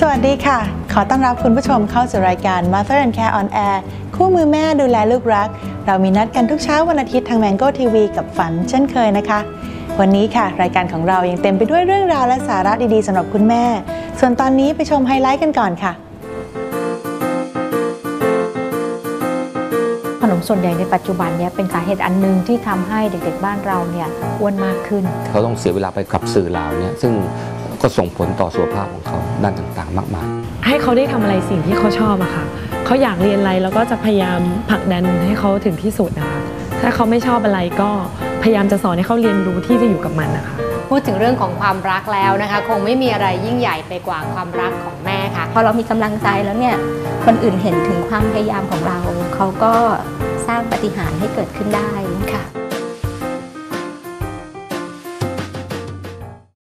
ค่ะ ขอต้อนรับคุณผู้ชมเข้าสู่รายการ Mother and Care on Air คู่มือแม่ดูแลลูกรัก เรามีนัดกันทุกเช้าวันอาทิตย์ทาง Mango TV กับฝันเช่นเคยนะคะ วันนี้ค่ะ รายการของเรายังเต็มไปด้วยเรื่องราวและสาระดีๆสำหรับคุณแม่ ส่วนตอนนี้ไปชมไฮไลท์กันก่อนค่ะ ขนมส่วนใหญ่ในปัจจุบันเนี่ยเป็นสาเหตุอันหนึ่งที่ทำให้เด็กๆบ้านเราเนี่ยอ้วนมากขึ้น เขาต้องเสียเวลาไปกับสื่อเหล่านี้ซึ่งก็ส่งผลต่อสุขภาพของเขา ด้านต่างๆ มากมาย ให้เขาได้ทำอะไรสิ่งที่เขาชอบอะค่ะเขาอยากเรียนอะไรแล้วก็จะพยายามผลักดันให้เขาถึงที่สุดนะคะถ้าเขาไม่ชอบอะไรก็พยายามจะสอนให้เขาเรียนรู้ที่จะอยู่กับมันนะคะพูดถึงเรื่องของความรักแล้วนะคะ คงไม่มีอะไรยิ่งใหญ่ไปกว่าความรักของแม่ค่ะ พอเรามีกำลังใจแล้วเนี่ยคนอื่นเห็นถึงความพยายามของเราเขาก็สร้างปาฏิหารย์ให้เกิดขึ้นได้ค่ะ